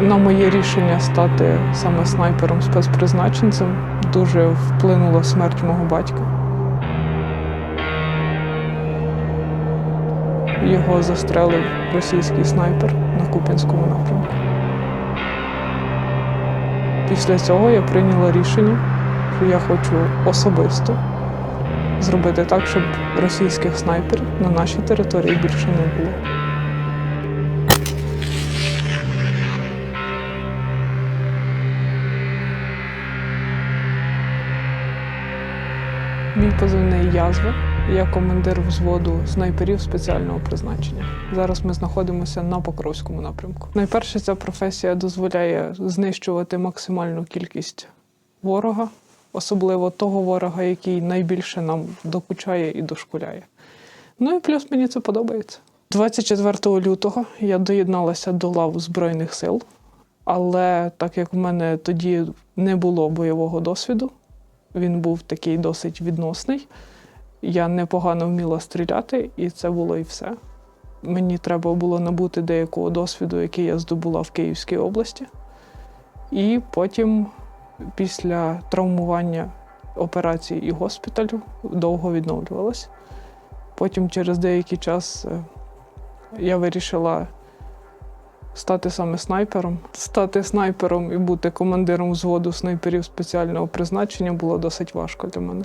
На моє рішення стати саме снайпером спецпризначенцем дуже вплинула смерть мого батька. Його застрелив російський снайпер на Куп'янському напрямку. Після цього я прийняла рішення, що я хочу особисто зробити так, щоб російських снайперів на нашій території більше не було. Мій позивний язва. Я командир взводу снайперів спеціального призначення. Зараз ми знаходимося на Покровському напрямку. Найперше, ця професія дозволяє знищувати максимальну кількість ворога, особливо того ворога, який найбільше нам докучає і дошкуляє. Ну і плюс мені це подобається. 24 лютого я доєдналася до лав Збройних сил, але так як в мене тоді не було бойового досвіду, він був такий досить відносний. Я непогано вміла стріляти, і це було і все. Мені треба було набути деякого досвіду, який я здобула в Київській області. І потім, після травмування операції і госпіталю, довго відновлювалась. Потім, через деякий час, е, я вирішила стати саме снайпером. Стати снайпером і бути командиром взводу снайперів спеціального призначення було досить важко для мене.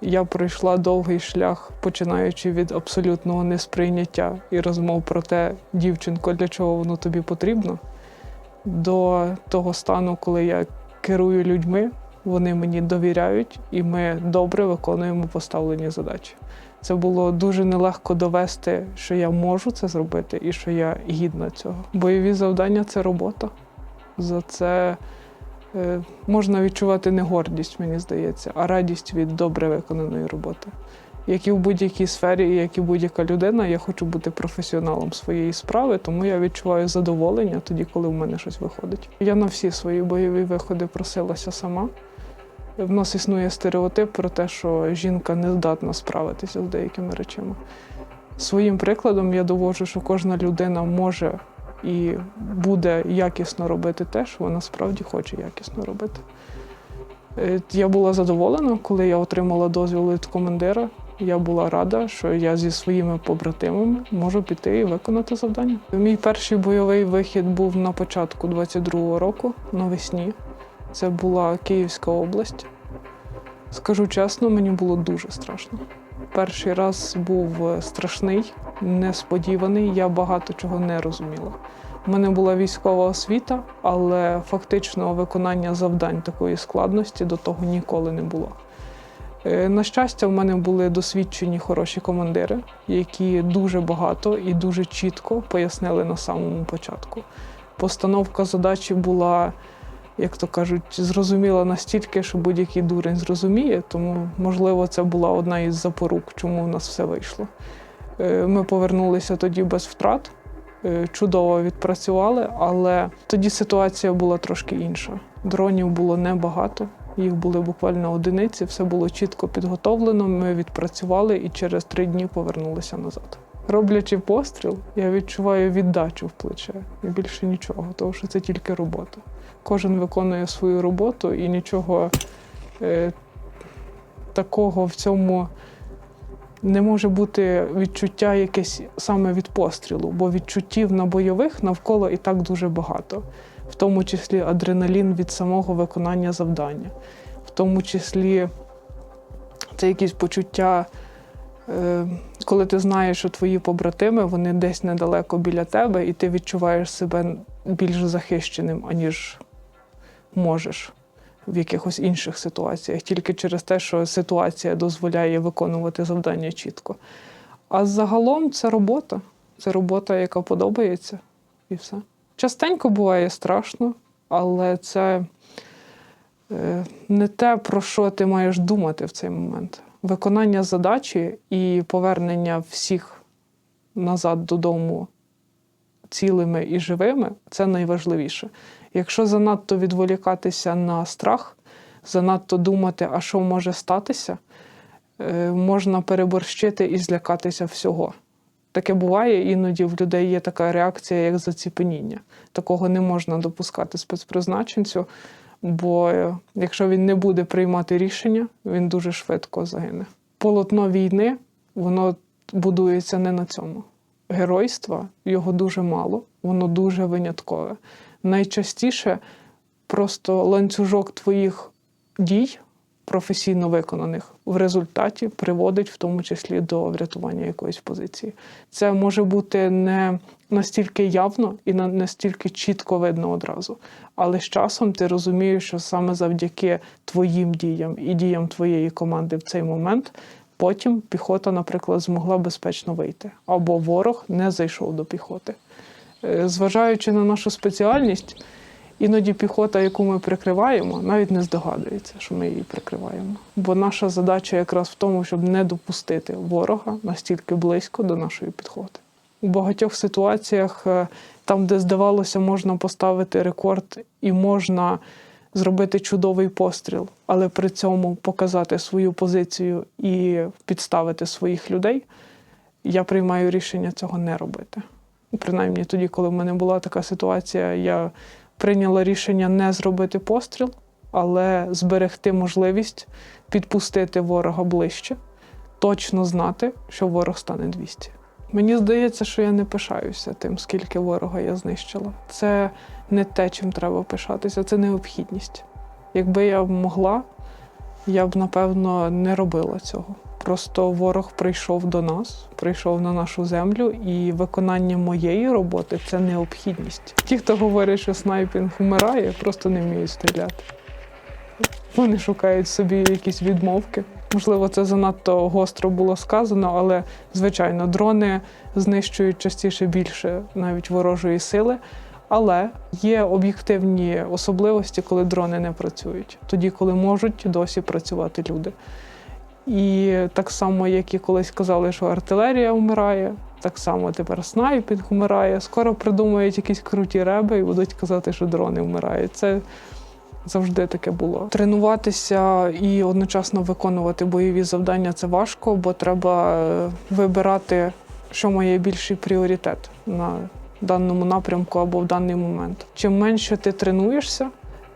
Я пройшла довгий шлях, починаючи від абсолютного несприйняття і розмов про те, дівчинко, для чого воно тобі потрібно, до того стану, коли я керую людьми, вони мені довіряють, і ми добре виконуємо поставлені задачі. Це було дуже нелегко довести, що я можу це зробити і що я гідна цього. Бойові завдання це робота. За це е, можна відчувати не гордість, мені здається, а радість від добре виконаної роботи. Як і в будь-якій сфері, як і будь-яка людина, я хочу бути професіоналом своєї справи, тому я відчуваю задоволення тоді, коли в мене щось виходить. Я на всі свої бойові виходи просилася сама. В нас існує стереотип про те, що жінка не здатна справитися з деякими речами. Своїм прикладом я доводжу, що кожна людина може і буде якісно робити те, що вона справді хоче якісно робити. Е, Я була задоволена, коли я отримала дозвіл від командира. Я була рада, що я зі своїми побратимами можу піти і виконати завдання. Мій перший бойовий вихід був на початку 22-го року, навесні. Це була Київська область. Скажу чесно, мені було дуже страшно. Перший раз був е, страшний, несподіваний, я багато чого не розуміла. У мене була військова освіта, але фактично виконання завдань такої складності до того ніколи не було. Е, На щастя, в мене були досвідчені хороші командири, які дуже багато і дуже чітко пояснили на самому початку. Постановка задачі була як то кажуть, зрозуміла настільки, що будь-який дурень зрозуміє, тому, можливо, це була одна із запорук, чому в нас все вийшло. Е, Ми повернулися тоді без втрат, е, чудово відпрацювали, але тоді ситуація була трошки інша. Дронів було небагато, їх були буквально одиниці, все було чітко підготовлено. Ми відпрацювали і через три дні повернулися назад. Роблячи постріл, я відчуваю віддачу в плече і більше нічого, тому що це тільки робота. Кожен виконує свою роботу і нічого е, такого в цьому не може бути відчуття якесь саме від пострілу, бо відчуттів на бойових навколо і так дуже багато, в тому числі адреналін від самого виконання завдання, в тому числі це якісь почуття. Е, коли ти знаєш, що твої побратими вони десь недалеко біля тебе, і ти відчуваєш себе більш захищеним, аніж можеш в якихось інших ситуаціях, тільки через те, що ситуація дозволяє виконувати завдання чітко. А загалом це робота. Це робота, яка подобається, і все. Частенько буває страшно, але це е, не те, про що ти маєш думати в цей момент. Виконання задачі і повернення всіх назад додому цілими і живими це найважливіше. Якщо занадто відволікатися на страх, занадто думати, а що може статися, е, можна переборщити і злякатися всього. Таке буває, іноді в людей є така реакція, як заціпеніння. Такого не можна допускати спецпризначенцю, бо е, якщо він не буде приймати рішення, він дуже швидко загине. Полотно війни воно будується не на цьому. Геройства його дуже мало, воно дуже виняткове. Найчастіше просто ланцюжок твоїх дій, професійно виконаних, в результаті приводить в тому числі до врятування якоїсь позиції. Це може бути не настільки явно і на- настільки чітко видно одразу. Але з часом ти розумієш, що саме завдяки твоїм діям і діям твоєї команди в цей момент потім піхота, наприклад, змогла безпечно вийти, або ворог не зайшов до піхоти. Е, Зважаючи на нашу спеціальність, іноді піхота, яку ми прикриваємо, навіть не здогадується, що ми її прикриваємо. Бо наша задача якраз в тому, щоб не допустити ворога настільки близько до нашої підходи. У багатьох ситуаціях, е, там, де здавалося, можна поставити рекорд і можна зробити чудовий постріл, але при цьому показати свою позицію і підставити своїх людей, я приймаю рішення цього не робити. Принаймні тоді, коли в мене була така ситуація, я прийняла рішення не зробити постріл, але зберегти можливість підпустити ворога ближче, точно знати, що ворог стане 200. Мені здається, що я не пишаюся тим, скільки ворога я знищила. Це не те, чим треба пишатися, це необхідність. Якби я могла, я б напевно не робила цього. Просто ворог прийшов до нас, прийшов на нашу землю, і виконання моєї роботи це необхідність. Ті, хто говорить, що снайпінг вмирає, просто не вміють стріляти. Вони шукають собі якісь відмовки. Можливо, це занадто гостро було сказано, але звичайно, дрони знищують частіше більше навіть ворожої сили. Але є об'єктивні особливості, коли дрони не працюють, тоді, коли можуть досі працювати люди. І так само, як і колись казали, що артилерія вмирає, так само тепер снайпінг вмирає. Скоро придумають якісь круті реби і будуть казати, що дрони вмирають. Це завжди таке було. Тренуватися і одночасно виконувати бойові завдання це важко, бо треба е, вибирати, що має більший пріоритет на даному напрямку або в даний момент. Чим менше ти тренуєшся,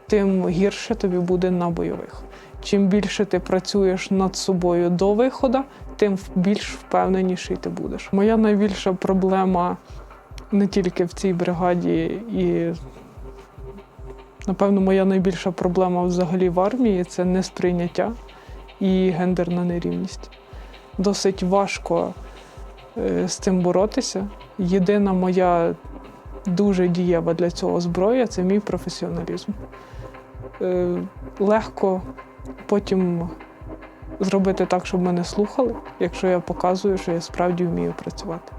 тим гірше тобі буде на бойових. Чим більше ти працюєш над собою до виходу, тим більш впевненіший ти будеш. Моя найбільша проблема не тільки в цій бригаді, і, напевно, моя найбільша проблема взагалі в армії це несприйняття і гендерна нерівність. Досить важко е, з цим боротися. Єдина моя дуже дієва для цього зброя це мій професіоналізм. Е, Легко потім зробити так, щоб мене слухали, якщо я показую, що я справді вмію працювати.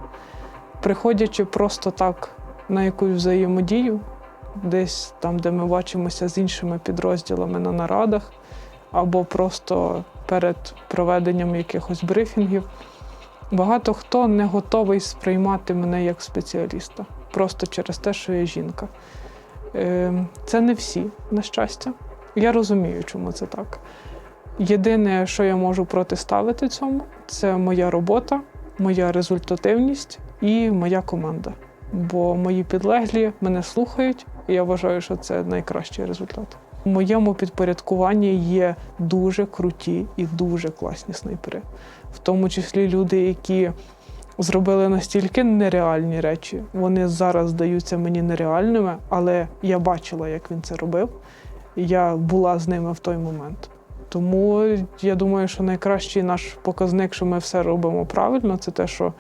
Приходячи просто так на якусь взаємодію, десь там, де ми бачимося з іншими підрозділами на нарадах, або просто перед проведенням якихось брифінгів, багато хто не готовий сприймати мене як спеціаліста, просто через те, що я жінка. Е, Це не всі, на щастя. Я розумію, чому це так. Єдине, що я можу протиставити цьому, це моя робота, моя результативність і моя команда. Бо мої підлеглі мене слухають, і я вважаю, що це найкращий результат. У моєму підпорядкуванні є дуже круті і дуже класні снайпери, в тому числі люди, які зробили настільки нереальні речі. Вони зараз здаються мені нереальними, але я бачила, як він це робив. Я була з ними в той момент. Тому я думаю, що найкращий наш показник, що ми все робимо правильно, це те, що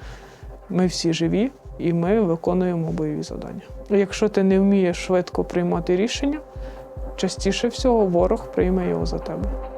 ми всі живі і ми виконуємо бойові завдання. Якщо ти не вмієш швидко приймати рішення, частіше всього ворог прийме його за тебе.